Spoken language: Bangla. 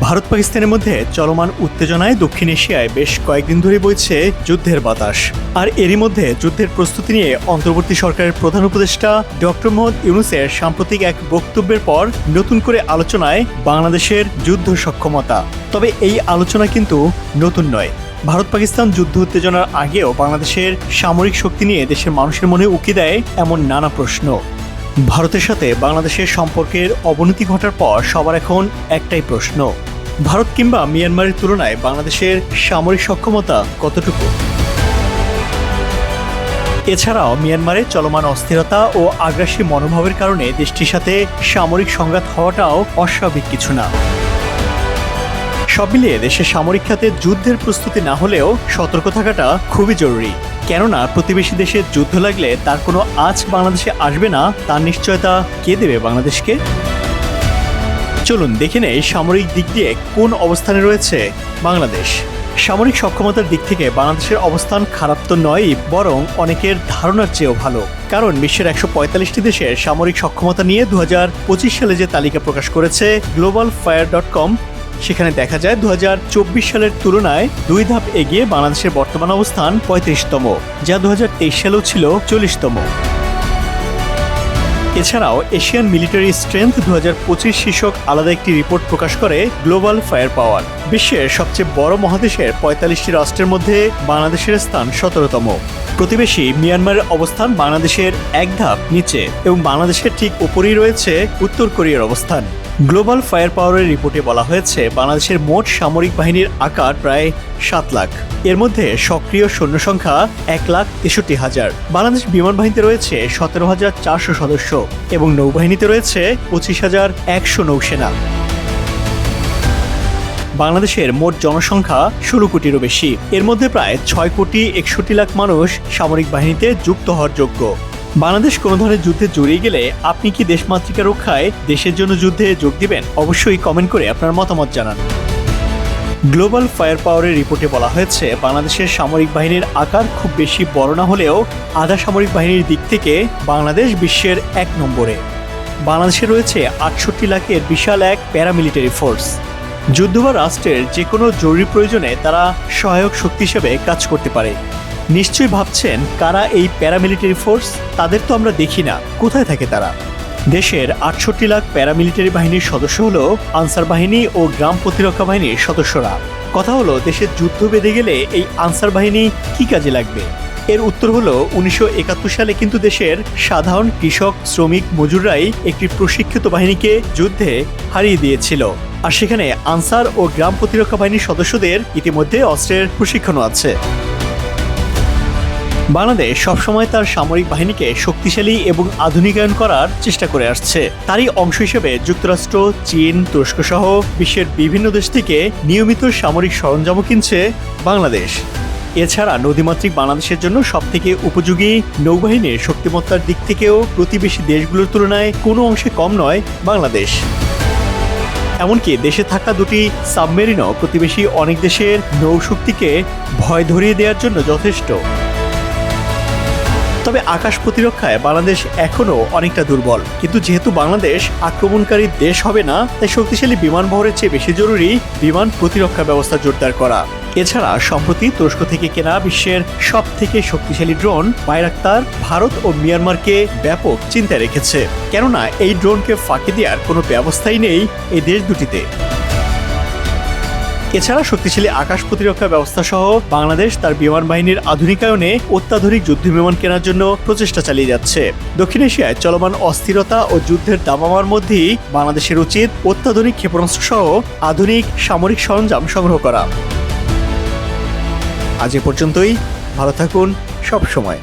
ভারত পাকিস্তানের মধ্যে চলমান উত্তেজনায় দক্ষিণ এশিয়ায় বেশ কয়েকদিন ধরে বইছে যুদ্ধের বাতাস। আর এরই মধ্যে যুদ্ধের প্রস্তুতি নিয়ে অন্তর্বর্তী সরকারের প্রধান উপদেষ্টা ডক্টর মোহাম্মদ ইউনুসের সাম্প্রতিক এক বক্তব্যের পর নতুন করে আলোচনায় বাংলাদেশের যুদ্ধ সক্ষমতা। তবে এই আলোচনা কিন্তু নতুন নয়। ভারত পাকিস্তান যুদ্ধ উত্তেজনার আগেও বাংলাদেশের সামরিক শক্তি নিয়ে দেশের মানুষের মনে উকি দেয় এমন নানা প্রশ্ন। ভারতের সাথে বাংলাদেশের সম্পর্কের অবনতি ঘটার পর সবার এখন একটাই প্রশ্ন, ভারত কিংবা মিয়ানমারের তুলনায় বাংলাদেশের সামরিক সক্ষমতা কতটুকু? এছাড়াও মিয়ানমারে চলমান অস্থিরতা ও আগ্রাসী মনোভাবের কারণে দেশটির সাথে সামরিক সংঘাত হওয়াটাও অস্বাভাবিক কিছু না। সব মিলিয়ে দেশের সামরিক খাতে যুদ্ধের প্রস্তুতি না হলেও সতর্ক থাকাটা খুবই জরুরি। কেননা প্রতিবেশী দেশের যুদ্ধ লাগলে তার কোনো আজ বাংলাদেশে আসবে না, তার নিশ্চয়তা কে দেবে বাংলাদেশকে? চলুন দেখে নেই সামরিক দিক দিয়ে কোন অবস্থানে রয়েছে বাংলাদেশ। সামরিক সক্ষমতার দিক থেকে বাংলাদেশের অবস্থান খারাপ তো নয়ই, বরং অনেকের ধারণার চেয়েও ভালো। কারণ বিশ্বের একশো পঁয়তাল্লিশটি দেশের সামরিক সক্ষমতা নিয়ে দু হাজার পঁচিশ সালে যে তালিকা প্রকাশ করেছে গ্লোবাল ফায়ার ডট কম সেখানে দেখা যায় দু হাজার চব্বিশ সালের তুলনায় দুই ধাপ এগিয়ে বাংলাদেশের বর্তমান অবস্থান পঁয়ত্রিশতম, যা দু হাজার তেইশ সালেও ছিল চল্লিশতম। এছাড়াও এশিয়ান মিলিটারি স্ট্রেংথ দু হাজার পঁচিশ শীর্ষক আলাদা একটি রিপোর্ট প্রকাশ করে গ্লোবাল ফায়ার পাওয়ার। বিশ্বের সবচেয়ে বড় মহাদেশের পঁয়তাল্লিশটি রাষ্ট্রের মধ্যে বাংলাদেশের স্থান সতেরোতম। প্রতিবেশী মিয়ানমারের অবস্থান বাংলাদেশের এক ধাপ নিচে এবং বাংলাদেশের ঠিক উপরেই রয়েছে উত্তর কোরিয়ার অবস্থান। গ্লোবাল ফায়ার পাওয়ারের রিপোর্টে বলা হয়েছে, বাংলাদেশের মোট সামরিক বাহিনীর আকার প্রায় সাত লাখ। এর মধ্যে সক্রিয় সৈন্য সংখ্যা এক লাখ তেষট্টি হাজার। বাংলাদেশ বিমান বাহিনীতে রয়েছে সতেরো হাজার চারশো সদস্য এবং নৌবাহিনীতে রয়েছে পঁচিশ হাজার একশো নৌসেনা। বাংলাদেশের মোট জনসংখ্যা ষোলো কোটিরও বেশি। এর মধ্যে প্রায় ছয় কোটি একষট্টি লাখ মানুষ সামরিক বাহিনীতে যুক্ত হওয়ার যোগ্য। বাংলাদেশ কোনো ধরনের যুদ্ধে জড়িয়ে গেলে আপনি কি দেশমাতৃকা রক্ষায় দেশের জন্য যুদ্ধে যোগ দিবেন? অবশ্যই কমেন্ট করে আপনার মতামত জানান। গ্লোবাল ফায়ার পাওয়ারের রিপোর্টে বলা হয়েছে, বাংলাদেশের সামরিক বাহিনীর আকার খুব বেশি বড় না হলেও আধা সামরিক বাহিনীর দিক থেকে বাংলাদেশ বিশ্বের এক নম্বরে। বাংলাদেশে রয়েছে আটষট্টি লাখের বিশাল এক প্যারামিলিটারি ফোর্স যুদ্ধ বা রাষ্ট্রের যে কোনো জরুরি প্রয়োজনে তারা সহায়ক শক্তি হিসেবে কাজ করতে পারে। নিশ্চয়ই ভাবছেন কারা এই প্যারামিলিটারি ফোর্স তাদের তো আমরা দেখি না। কোথায় থাকে তারা? দেশের আটষট্টি লাখ প্যারামিলিটারি বাহিনীর সদস্য হল আনসার বাহিনী ও গ্রাম প্রতিরক্ষা বাহিনীর সদস্যরা। কথা হলো, দেশের যুদ্ধ বেঁধে গেলে এই আনসার বাহিনী কি কাজে লাগবে? এর উত্তর হলো, উনিশশো সালে কিন্তু দেশের সাধারণ কৃষক, শ্রমিক, মজুররাই একটি প্রশিক্ষিত বাহিনীকে যুদ্ধে হারিয়ে দিয়েছিল। আর সেখানে আনসার ও গ্রাম প্রতিরক্ষা বাহিনীর সদস্যদের ইতিমধ্যে অস্ত্রের প্রশিক্ষণও আছে। বাংলাদেশ সবসময় তার সামরিক বাহিনীকে শক্তিশালী এবং আধুনিকায়ন করার চেষ্টা করে আসছে। তারই অংশ হিসেবে যুক্তরাষ্ট্র, চীন তুরস্ক সহ বিশ্বের বিভিন্ন দেশ থেকে নিয়মিত সামরিক সরঞ্জামও কিনছে বাংলাদেশ। এছাড়া নদীমাতৃক বাংলাদেশের জন্য সবথেকে উপযোগী নৌবাহিনীর শক্তিমত্তার দিক থেকেও প্রতিবেশী দেশগুলোর তুলনায় কোনো অংশে কম নয় বাংলাদেশ। এমনকি দেশে থাকা দুটি সাবমেরিনও প্রতিবেশী অনেক দেশের নৌশক্তিকে ভয় ধরিয়ে দেওয়ার জন্য যথেষ্ট। তবে আকাশ প্রতিরক্ষায় বাংলাদেশ এখনও অনেকটা দুর্বল। কিন্তু যেহেতু বাংলাদেশ আক্রমণকারী দেশ হবে না, তাই শক্তিশালী বিমান বহরের চেয়ে বেশি জরুরি বিমান প্রতিরক্ষা ব্যবস্থা জোরদার করা। এছাড়া, সম্প্রতি তুরস্ক থেকে কেনা বিশ্বের সব থেকে শক্তিশালী ড্রোন বাইরাক্তার ভারত ও মিয়ানমারকে ব্যাপক চিন্তায় রেখেছে। কেননা, এই ড্রোনকে ফাঁকি দেওয়ার কোনো ব্যবস্থাই নেই এই দেশ দুটিতে। এছাড়া শক্তিশালী আকাশ প্রতিরক্ষা ব্যবস্থা সহ বাংলাদেশ তার বিমান বাহিনীর আধুনিকায়নে অত্যাধুনিক যুদ্ধ বিমান কেনার জন্য প্রচেষ্টা চালিয়ে যাচ্ছে। দক্ষিণ এশিয়ায় চলমান অস্থিরতা ও যুদ্ধের দামামার মধ্যেই বাংলাদেশের উচিত অত্যাধুনিক ক্ষেপণাস্ত্র সহ আধুনিক সামরিক সরঞ্জাম সংগ্রহ করা। আজ এ পর্যন্তই। ভালো থাকুন সব সময়